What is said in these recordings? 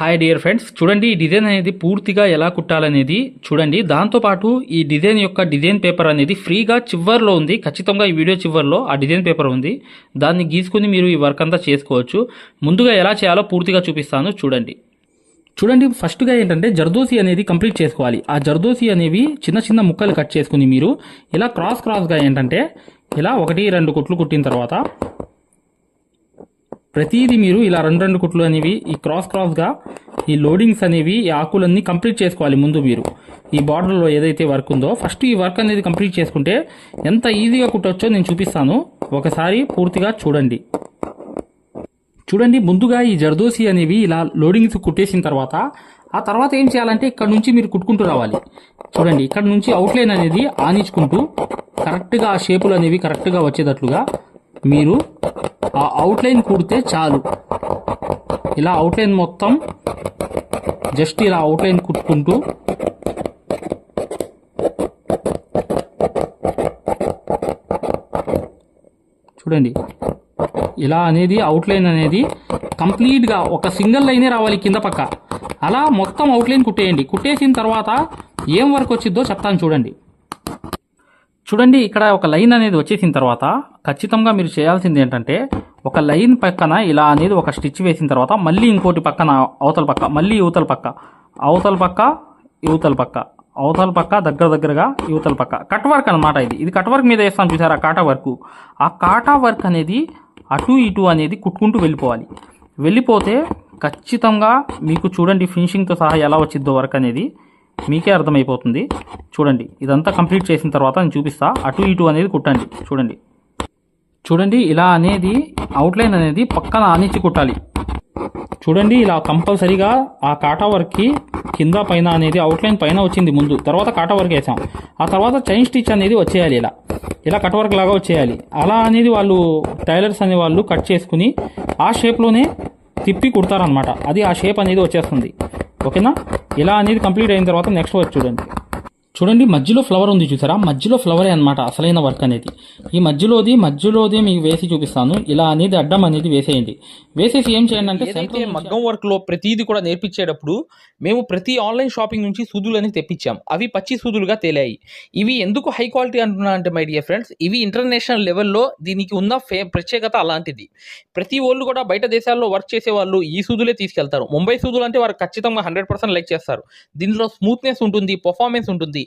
Hi dear friends చూడండి ఈ design అనేది పూర్తిగా ఎలా కుట్టాలనేది చూడండి. దాంతోపాటు ఈ డిజైన్ యొక్క డిజైన్ పేపర్ అనేది ఫ్రీగా చివర్లో ఉంది. ఖచ్చితంగా ఈ వీడియో చివర్లో ఆ డిజైన్ పేపర్ ఉంది. దాన్ని గీసుకుని మీరు ఈ వర్క్ అంతా చేసుకోవచ్చు. ముందుగా ఎలా చేయాలో పూర్తిగా చూపిస్తాను. చూడండి. చూడండి ఫస్ట్గా ఏంటంటే జర్దోసి అనేది కంప్లీట్ చేసుకోవాలి. ఆ జర్దోసి అనేవి చిన్న చిన్న ముక్కలు కట్ చేసుకుని మీరు ఇలా క్రాస్ క్రాస్గా ఏంటంటే ఇలా ఒకటి రెండు కుట్లు కుట్టిన తర్వాత ప్రతిదీ మీరు ఇలా రెండు రెండు కుట్లు అనేవి ఈ క్రాస్ క్రాస్గా ఈ లోడింగ్స్ అనేవి ఈ ఆకులన్నీ కంప్లీట్ చేసుకోవాలి ముందు మీరు. ఈ బార్డర్లో ఏదైతే వర్క్ ఉందో ఫస్ట్ ఈ వర్క్ అనేది కంప్లీట్ చేసుకుంటే ఎంత ఈజీగా కుట్టవచ్చో నేను చూపిస్తాను. ఒకసారి పూర్తిగా చూడండి. చూడండి ముందుగా ఈ జర్దోసి అనేవి ఇలా లోడింగ్స్ కుట్టేసిన తర్వాత ఆ తర్వాత ఏం చేయాలంటే ఇక్కడ నుంచి మీరు కుట్టుకుంటూ రావాలి. చూడండి ఇక్కడ నుంచి అవుట్లైన్ అనేది ఆనించుకుంటూ కరెక్ట్గా ఆ షేపులు అనేవి కరెక్ట్గా వచ్చేటట్లుగా మీరు ఆ అవుట్లైన్ కుడితే చాలు. ఇలా అవుట్లైన్ మొత్తం జస్ట్ ఇలా అవుట్లైన్ కుట్టుకుంటూ చూడండి. ఇలా అనేది అవుట్లైన్ అనేది కంప్లీట్గా ఒక సింగిల్ లైనే రావాలి కింద పక్క. అలా మొత్తం అవుట్లైన్ కుట్టేయండి. కుట్టేసిన తర్వాత ఏం వర్క్ వచ్చిందో చెప్తాను చూడండి. చూడండి ఇక్కడ ఒక లైన్ అనేది వచ్చేసిన తర్వాత ఖచ్చితంగా మీరు చేయాల్సింది ఏంటంటే ఒక లైన్ పక్కన ఇలా అనేది ఒక స్టిచ్ వేసిన తర్వాత మళ్ళీ ఇంకోటి పక్కన అవతల పక్క మళ్ళీ యువతల పక్క అవతల పక్క యువతల పక్క అవతల పక్క దగ్గర దగ్గరగా యువతల పక్క. కట్ వర్క్ అనమాట ఇది. ఇది కట్ వర్క్ మీద వేస్తాం చూసారా? కాటా వర్క్. ఆ కాటా వర్క్ అనేది అటు ఇటు అనేది కుట్టుకుంటూ వెళ్ళిపోవాలి. వెళ్ళిపోతే ఖచ్చితంగా మీకు చూడండి ఫినిషింగ్తో సహా ఎలా వచ్చిద్దో వర్క్ అనేది మీకే అర్థమైపోతుంది. చూడండి ఇదంతా కంప్లీట్ చేసిన తర్వాత నేను చూపిస్తా. అటు ఇటు అనేది కుట్టండి. చూడండి. చూడండి ఇలా అనేది అవుట్లైన్ అనేది పక్కన ఆనిచ్చి కుట్టాలి. చూడండి ఇలా కంపల్సరీగా ఆ కాటా వర్క్కి కింద పైన అనేది అవుట్లైన్ పైన వచ్చింది ముందు. తర్వాత కాటా వర్క్ వేసాం. ఆ తర్వాత చైన్ స్టిచ్ అనేది వచ్చేయాలి ఇలా. ఇలా కట్ వర్క్ లాగా వచ్చేయాలి. అలా అనేది వాళ్ళు టైలర్స్ అనే వాళ్ళు కట్ చేసుకుని ఆ షేప్లోనే తిప్పి కుడతారనమాట అది ఆ షేప్ అనేది వచ్చేస్తుంది. ఓకేనా? ఇలా అనేది కంప్లీట్ అయిన తర్వాత నెక్స్ట్ వర్క్ చూడండి. చూడండి మధ్యలో ఫ్లవర్ ఉంది చూసారా? మధ్యలో ఫ్లవరే అనమాట అసలైన వర్క్ అనేది. ఈ మధ్యలోది మధ్యలోది మీకు వేసి చూపిస్తాను. ఇలా అనేది అడ్డం అనేది వేసేయండి. వేసేసి ఏం చేయండి అంటే ఏదైతే మగ్గం వర్క్లో ప్రతిదీ కూడా నేర్పించేటప్పుడు మేము ప్రతి ఆన్లైన్ షాపింగ్ నుంచి సూదులని తెప్పించాం. అవి పచ్చి సూదులుగా తేలాయి. ఇవి ఎందుకు హై క్వాలిటీ అంటున్నా అంటే మై డియర్ ఫ్రెండ్స్ ఇవి ఇంటర్నేషనల్ లెవెల్లో దీనికి ఉన్న ఫే ప్రత్యేకత అలాంటిది. ప్రతి వాళ్ళు కూడా బయట దేశాల్లో వర్క్ చేసే వాళ్ళు ఈ సూదులే తీసుకెళ్తారు. ముంబై సూదులు అంటే వారు ఖచ్చితంగా హండ్రెడ్ పర్సెంట్ లైక్ చేస్తారు. దీనిలో స్మూత్నెస్ ఉంటుంది పర్ఫార్మెన్స్ ఉంటుంది.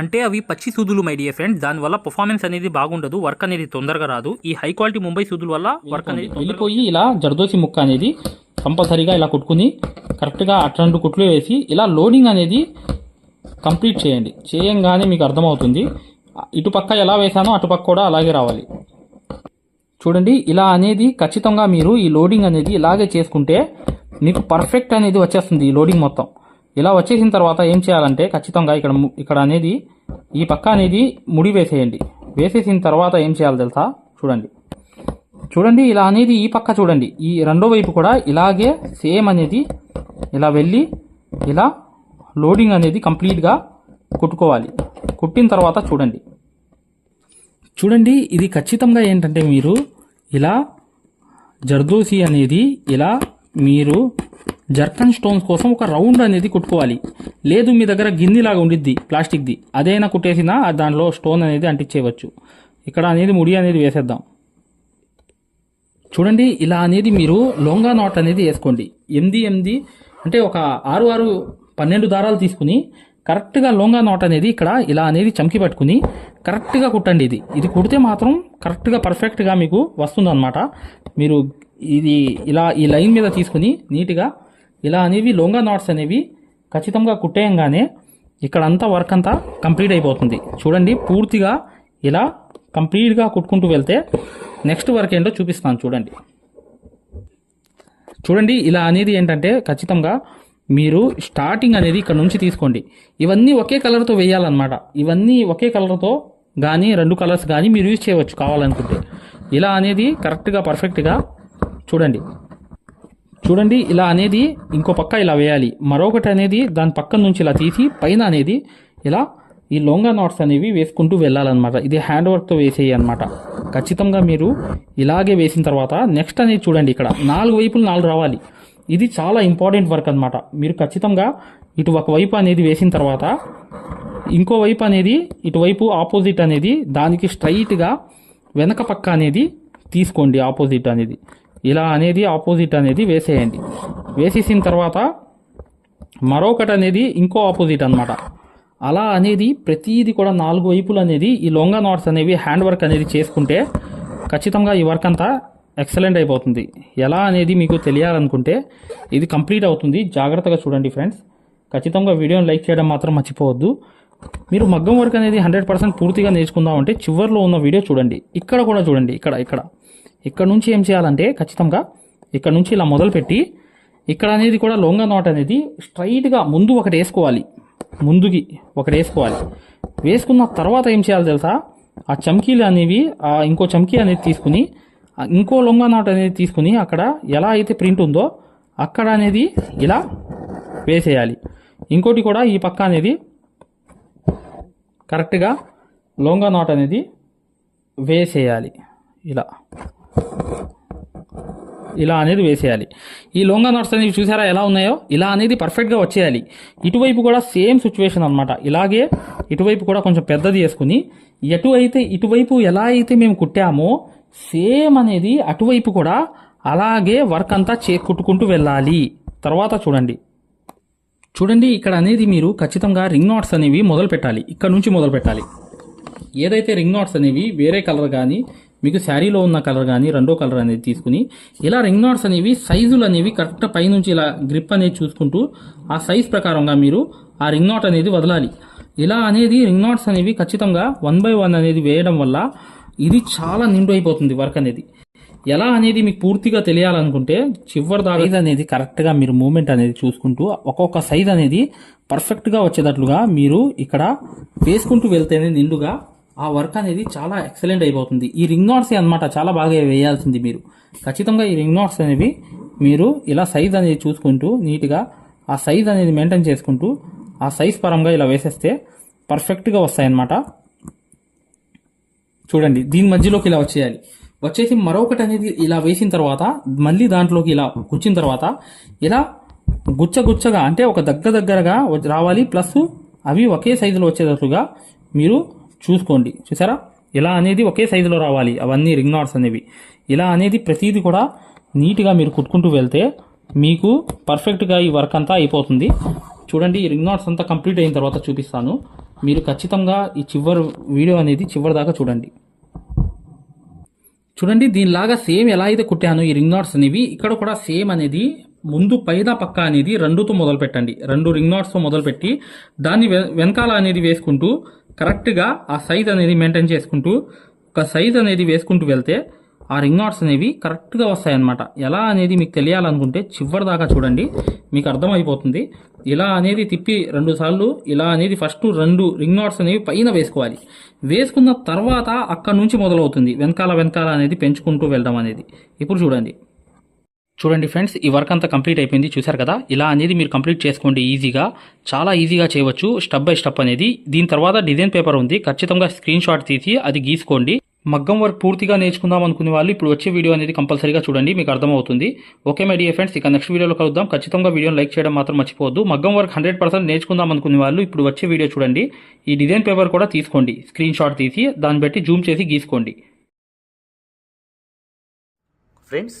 అంటే అవి పచ్చి సూదులు మై డియర్ ఫ్రెండ్ దానివల్ల పర్ఫార్మెన్స్ అనేది బాగుండదు వర్క్ అనేది తొందరగా రాదు. ఈ హై క్వాలిటీ ముంబై సూదుల వల్ల వర్క్ అనేది వెళ్ళిపోయి ఇలా జర్దోసి ముక్క అనేది కంపల్సరీగా ఇలా కుట్టుకుని కరెక్ట్గా అట్లాంటి కుట్లు వేసి ఇలా లోడింగ్ అనేది కంప్లీట్ చేయండి. చేయంగానే మీకు అర్థమవుతుంది. ఇటు పక్క ఎలా వేసానో అటు పక్క కూడా అలాగే రావాలి. చూడండి ఇలా అనేది ఖచ్చితంగా మీరు ఈ లోడింగ్ అనేది ఇలాగే చేసుకుంటే మీకు పర్ఫెక్ట్ అనేది వచ్చేస్తుంది ఈ లోడింగ్ మొత్తం. ఇలా వచ్చేసిన తర్వాత ఏం చేయాలంటే ఖచ్చితంగా ఇక్కడ ఇక్కడ అనేది ఈ పక్క అనేది ముడి వేసేయండి. వేసేసిన తర్వాత ఏం చేయాలి తెలుసా? చూడండి. చూడండి ఇలా అనేది ఈ పక్క చూడండి. ఈ రెండో వైపు కూడా ఇలాగే సేమ్ అనేది ఇలా వెళ్ళి ఇలా లోడింగ్ అనేది కంప్లీట్గా కుట్టుకోవాలి. కుట్టిన తర్వాత చూడండి. చూడండి ఇది ఖచ్చితంగా ఏంటంటే మీరు ఇలా జర్దోసి అనేది ఇలా మీరు జర్కన్ స్టోన్స్ కోసం ఒక రౌండ్ అనేది కుట్టుకోవాలి. లేదు మీ దగ్గర గిన్నెలాగా ఉండిద్ది ప్లాస్టిక్ది. అదైనా కుట్టేసినా దాంట్లో స్టోన్ అనేది అంటించేయవచ్చు. ఇక్కడ అనేది ముడి అనేది వేసేద్దాం. చూడండి ఇలా అనేది మీరు లొంగా నాట్ అనేది వేసుకోండి. ఎనిమిది ఎనిమిది అంటే ఒక ఆరు ఆరు పన్నెండు దారాలు తీసుకుని కరెక్ట్గా లొంగా నాట్ అనేది ఇక్కడ ఇలా అనేది చమ్కి పట్టుకుని కరెక్ట్గా కుట్టండి ఇది. ఇది కుడితే మాత్రం కరెక్ట్గా పర్ఫెక్ట్గా మీకు వస్తుందన్నమాట. మీరు ఇది ఇలా ఈ లైన్ మీద తీసుకుని నీట్గా ఇలా అనేవి లొంగా నాట్స్ అనేవి ఖచ్చితంగా కుట్టేయంగానే ఇక్కడ అంతా వర్క్ అంతా కంప్లీట్ అయిపోతుంది. చూడండి పూర్తిగా ఇలా కంప్లీట్గా కుట్టుకుంటూ వెళ్తే నెక్స్ట్ వర్క్ ఏంటో చూపిస్తాను చూడండి. చూడండి ఇలా అనేది ఏంటంటే ఖచ్చితంగా మీరు స్టార్టింగ్ అనేది ఇక్కడ నుంచి తీసుకోండి. ఇవన్నీ ఒకే కలర్తో వేయాలన్నమాట. ఇవన్నీ ఒకే కలర్తో కానీ రెండు కలర్స్ కానీ మీరు యూజ్ చేయవచ్చు కావాలనుకుంటే. ఇలా అనేది కరెక్ట్గా పర్ఫెక్ట్గా చూడండి. చూడండి ఇలా అనేది ఇంకో పక్క ఇలా వేయాలి. మరొకటి అనేది దాని పక్క నుంచి ఇలా తీసి పైన అనేది ఇలా ఈ లొంగా నాట్స్ అనేవి వేసుకుంటూ వెళ్ళాలన్నమాట. ఇది హ్యాండ్ వర్క్తో వేసేయి అనమాట ఖచ్చితంగా మీరు ఇలాగే వేసిన తర్వాత నెక్స్ట్ అనేది చూడండి ఇక్కడ. నాలుగు వైపులు నాలుగు రావాలి. ఇది చాలా ఇంపార్టెంట్ వర్క్ అనమాట మీరు ఖచ్చితంగా ఇటు ఒక వైపు అనేది వేసిన తర్వాత ఇంకో వైపు అనేది ఇటువైపు ఆపోజిట్ అనేది దానికి స్ట్రైట్గా వెనక పక్క అనేది తీసుకోండి ఆపోజిట్ అనేది. ఇలా అనేది ఆపోజిట్ అనేది వేసేయండి. వేసేసిన తర్వాత మరొకటి అనేది ఇంకో ఆపోజిట్ అన్నమాట. అలా అనేది ప్రతిదీ కూడా నాలుగు వైపులు అనేది ఈ లొంగా నాట్స్ అనేవి హ్యాండ్ వర్క్ అనేది చేసుకుంటే ఖచ్చితంగా ఈ వర్క్ అంతా ఎక్సలెంట్ అయిపోతుంది. ఎలా అనేది మీకు తెలియాలనుకుంటే ఇది కంప్లీట్ అవుతుంది. జాగ్రత్తగా చూడండి ఫ్రెండ్స్. ఖచ్చితంగా వీడియోని లైక్ చేయడం మాత్రం మర్చిపోవద్దు. మీరు మగ్గం వర్క్ అనేది హండ్రెడ్ పర్సెంట్ పూర్తిగా నేర్చుకుందామంటే చివరిలో ఉన్న వీడియో చూడండి. ఇక్కడ కూడా చూడండి. ఇక్కడ ఇక్కడ. ఇక్కడ నుంచి ఏం చేయాలంటే ఖచ్చితంగా ఇక్కడ నుంచి ఇలా మొదలుపెట్టి ఇక్కడ అనేది కూడా లొంగ నాట్ అనేది స్ట్రైట్గా ముందు ఒకటి వేసుకోవాలి. ముందుకి ఒకటి వేసుకోవాలి. వేసుకున్న తర్వాత ఏం చేయాలి తెలుసా? ఆ చమ్కీలు అనేవి ఇంకో చమ్కీ అనేది తీసుకుని ఇంకో లొంగ నాట్ అనేది తీసుకుని అక్కడ ఎలా అయితే ప్రింట్ ఉందో అక్కడ అనేది ఇలా వేసేయాలి. ఇంకోటి కూడా ఈ పక్క అనేది కరెక్ట్గా లొంగ నాట్ అనేది వేసేయాలి. ఇలా. ఇలా అనేది వేసేయాలి. ఈ లోంగా నాట్స్ అనేవి చూసారా ఎలా ఉన్నాయో? ఇలా అనేది పర్ఫెక్ట్గా వచ్చేయాలి. ఇటువైపు కూడా సేమ్ సిచ్యువేషన్ అనమాట ఇలాగే ఇటువైపు కూడా కొంచెం పెద్దది వేసుకుని ఎటు అయితే ఇటువైపు ఎలా అయితే మేము కుట్టామో సేమ్ అనేది అటువైపు కూడా అలాగే వర్క్ అంతా చే కుట్టుకుంటూ వెళ్ళాలి. తర్వాత చూడండి. చూడండి ఇక్కడ అనేది మీరు ఖచ్చితంగా రింగ్ నాట్స్ అనేవి మొదలు పెట్టాలి ఇక్కడ నుంచి మొదలు పెట్టాలి ఏదైతే రింగ్ నాట్స్ అనేవి వేరే కలర్ కానీ మీకు శారీలో ఉన్న కలర్ కానీ రెండో కలర్ అనేది తీసుకుని ఇలా రింగ్ నాట్స్ అనేవి సైజులు అనేవి కరెక్ట్ పైనుంచి ఇలా గ్రిప్ అనేది చూసుకుంటూ ఆ సైజ్ ప్రకారంగా మీరు ఆ రింగ్ నాట్ అనేది వదలాలి. ఇలా అనేది రింగ్ నాట్స్ అనేవి ఖచ్చితంగా వన్ బై వన్ అనేది వేయడం వల్ల ఇది చాలా నిండు అయిపోతుంది వర్క్ అనేది. ఎలా అనేది మీకు పూర్తిగా తెలియాలనుకుంటే చివరి దాకా సైజ్ అనేది కరెక్ట్గా మీరు మూమెంట్ అనేది చూసుకుంటూ ఒక్కొక్క సైజ్ అనేది పర్ఫెక్ట్గా వచ్చేటట్లుగా మీరు ఇక్కడ వేసుకుంటూ వెళ్తేనే నిండుగా ఆ వర్క్ అనేది చాలా ఎక్సలెంట్ అయిపోతుంది. ఈ రింగ్ నాట్స్ అనమాట చాలా బాగా వేయాల్సింది మీరు. ఖచ్చితంగా ఈ రింగ్ నాట్స్ అనేవి మీరు ఇలా సైజ్ అనేది చూసుకుంటూ నీట్గా ఆ సైజ్ అనేది మెయింటైన్ చేసుకుంటూ ఆ సైజ్ పరంగా ఇలా వేసేస్తే పర్ఫెక్ట్గా వస్తాయన్నమాట చూడండి దీని మధ్యలోకి ఇలా వచ్చేయాలి. వచ్చేసి మరొకటి అనేది ఇలా వేసిన తర్వాత మళ్ళీ దాంట్లోకి ఇలా కూర్చిన తర్వాత ఇలా గుచ్చగుచ్చగా అంటే ఒక దగ్గర దగ్గరగా రావాలి. ప్లస్ అవి ఒకే సైజులో వచ్చేటట్లుగా మీరు చూసుకోండి. చూసారా? ఇలా అనేది ఒకే సైజులో రావాలి. అవన్నీ రింగ్ నాట్స్ అనేవి. ఇలా అనేది ప్రతిదీ కూడా నీట్గా మీరు కుట్టుకుంటూ వెళ్తే మీకు పర్ఫెక్ట్గా ఈ వర్క్ అంతా అయిపోతుంది. చూడండి ఈ రింగ్ నాట్స్ అంతా కంప్లీట్ అయిన తర్వాత చూపిస్తాను. మీరు ఖచ్చితంగా ఈ చివరి వీడియో అనేది చివరి దాకా చూడండి. చూడండి దీనిలాగా సేమ్ ఎలా అయితే కుట్టాను ఈ రింగ్ నాట్స్ అనేవి ఇక్కడ కూడా సేమ్ అనేది ముందు పైన పక్క అనేది రెండుతో మొదలు పెట్టండి రెండు రింగ్ నాట్స్తో మొదలుపెట్టి దాన్ని వెనకాల అనేది వేసుకుంటూ కరెక్ట్గా ఆ సైజ్ అనేది మెయింటైన్ చేసుకుంటూ ఒక సైజ్ అనేది వేసుకుంటూ వెళ్తే ఆ రింగ్ నాట్స్ అనేవి కరెక్ట్గా వస్తాయన్నమాట. ఎలా అనేది మీకు తెలియాలనుకుంటే చివరి దాకా చూడండి మీకు అర్థమైపోతుంది. ఇలా అనేది తిప్పి రెండు సార్లు ఇలా అనేది ఫస్ట్ రెండు రింగ్ నాట్స్ అనేవి పైన వేసుకోవాలి. వేసుకున్న తర్వాత అక్కడ నుంచి మొదలవుతుంది వెనకాల వెనకాల అనేది పెంచుకుంటూ వెళ్ళడం అనేది. ఇప్పుడు చూడండి. చూడండి ఫ్రెండ్స్ ఈ వర్క్ అంతా కంప్లీట్ అయిపోయింది. చూశారు కదా? ఇలా అనేది మీరు కంప్లీట్ చేసుకోండి ఈజీగా. చాలా ఈజీగా చేయవచ్చు. స్టెప్ బై స్టెప్ అనేది. దీని తర్వాత డిజైన్ పేపర్ ఉంది. ఖచ్చితంగా స్క్రీన్ షాట్ తీసి అది గీసుకోండి. మగ్గం వర్క్ పూర్తిగా నేర్చుకుందాం అనుకునే వాళ్ళు ఇప్పుడు వచ్చే వీడియో అనేది కంపల్సరీగా చూడండి. మీకు అర్థమవుతుంది. ఓకే మై డియర్ ఫ్రెండ్స్ ఇక నెక్స్ట్ వీడియోలో కలుద్దాం. ఖచ్చితంగా వీడియోని లైక్ చేయడం మాత్రం మర్చిపోవద్దు. మగ్గం వర్క్ హండ్రెడ్ పర్సెంట్ నేర్చుకుందాం అనుకునే వాళ్ళు ఇప్పుడు వచ్చే వీడియో చూడండి. ఈ డిజైన్ పేపర్ కూడా తీసుకోండి. స్క్రీన్ షాట్ తీసి దాన్ని బట్టి జూమ్ చేసి గీసుకోండి. ఫ్రెండ్స్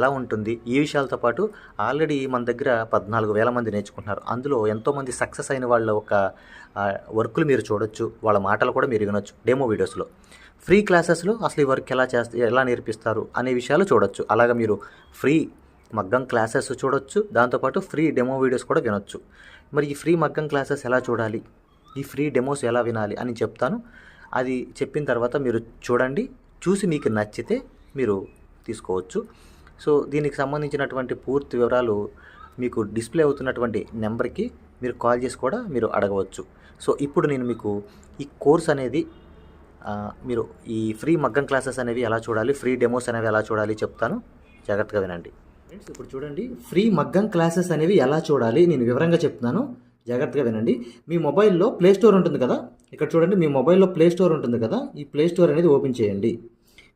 ఎలా ఉంటుంది? ఈ విషయాలతో పాటు ఆల్రెడీ మన దగ్గర పద్నాలుగు వేల మంది నేర్చుకుంటున్నారు. అందులో ఎంతోమంది సక్సెస్ అయిన వాళ్ళ ఒక వర్కులు మీరు చూడొచ్చు. వాళ్ళ మాటలు కూడా మీరు వినొచ్చు డెమో వీడియోస్లో. ఫ్రీ క్లాసెస్లో అసలు ఈ వర్క్ ఎలా చేస్తే ఎలా నేర్పిస్తారు అనే విషయాలు చూడొచ్చు. అలాగా మీరు ఫ్రీ మగ్గం క్లాసెస్ చూడొచ్చు. దాంతోపాటు ఫ్రీ డెమో వీడియోస్ కూడా వినొచ్చు. మరి ఈ ఫ్రీ మగ్గం క్లాసెస్ ఎలా చూడాలి? ఈ ఫ్రీ డెమోస్ ఎలా వినాలి అని చెప్తాను. అది చెప్పిన తర్వాత మీరు చూడండి. చూసి మీకు నచ్చితే మీరు తీసుకోవచ్చు. సో దీనికి సంబంధించినటువంటి పూర్తి వివరాలు మీకు డిస్ప్లే అవుతున్నటువంటి నెంబర్కి మీరు కాల్ చేసి కూడా మీరు అడగవచ్చు. సో ఇప్పుడు నేను మీకు ఈ కోర్స్ అనేది మీరు ఈ ఫ్రీ మగ్గం క్లాసెస్ అనేవి ఎలా చూడాలి ఫ్రీ డెమోస్ అనేవి ఎలా చూడాలి చెప్తాను. జాగ్రత్తగా వినండి. ఫ్రెండ్స్ ఇప్పుడు చూడండి ఫ్రీ మగ్గం క్లాసెస్ అనేవి ఎలా చూడాలి నేను వివరంగా చెప్తున్నాను. జాగ్రత్తగా వినండి. మీ మొబైల్లో ప్లే స్టోర్ ఉంటుంది కదా? ఇక్కడ చూడండి మీ మొబైల్లో ప్లే స్టోర్ ఉంటుంది కదా? ఈ ప్లే స్టోర్ అనేది ఓపెన్ చేయండి.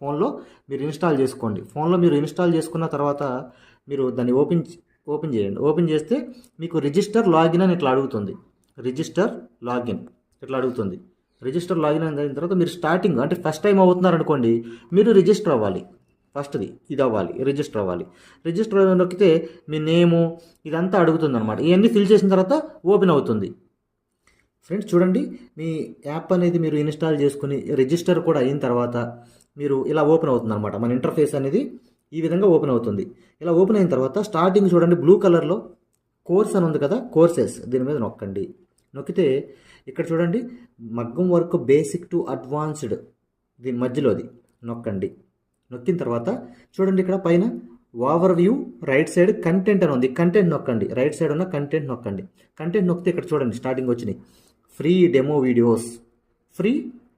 ఫోన్లో మీరు ఇన్స్టాల్ చేసుకోండి. ఫోన్లో మీరు ఇన్స్టాల్ చేసుకున్న తర్వాత మీరు దాన్ని ఓపెన్ ఓపెన్ చేయండి. ఓపెన్ చేస్తే మీకు రిజిస్టర్ లాగిన్ అని ఇట్లా అడుగుతుంది. రిజిస్టర్ లాగిన్ ఇట్లా అడుగుతుంది. రిజిస్టర్ లాగిన్ అయిన తర్వాత మీరు స్టార్టింగ్ అంటే ఫస్ట్ టైం అవుతున్నారు అనుకోండి మీరు రిజిస్టర్ అవ్వాలి. ఫస్ట్ది ఇది అవ్వాలి రిజిస్టర్ అవ్వాలి. రిజిస్టర్ నొక్కితే మీ నేము ఇదంతా అడుగుతుంది అనమాట ఇవన్నీ ఫిల్ చేసిన తర్వాత ఓపెన్ అవుతుంది. ఫ్రెండ్స్ చూడండి మీ యాప్ అనేది మీరు ఇన్స్టాల్ చేసుకుని రిజిస్టర్ కూడా అయిన తర్వాత మీరు ఇలా ఓపెన్ అవుతుంది అనమాట మన ఇంటర్ఫేస్ అనేది ఈ విధంగా ఓపెన్ అవుతుంది. ఇలా ఓపెన్ అయిన తర్వాత స్టార్టింగ్ చూడండి బ్లూ కలర్లో కోర్స్ అని ఉంది కదా కోర్సెస్ దీని మీద నొక్కండి. నొక్కితే ఇక్కడ చూడండి మగ్గం వర్క్ బేసిక్ టు అడ్వాన్స్డ్ దీని మధ్యలోది నొక్కండి. నొక్కిన తర్వాత చూడండి ఇక్కడ పైన overview right side content అని ఉంది. కంటెంట్ నొక్కండి. రైట్ సైడ్ ఉన్న కంటెంట్ నొక్కండి. కంటెంట్ నొక్కితే ఇక్కడ చూడండి స్టార్టింగ్ వచ్చినాయి. Free demo videos free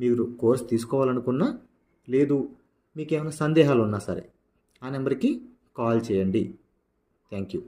మీరు కోర్స్ తీసుకోవాలనుకున్నా లేదు మీకు ఏమైనా సందేహాలు ఉన్నా సరే ఆ నెంబర్కి కాల్ చేయండి. Thank you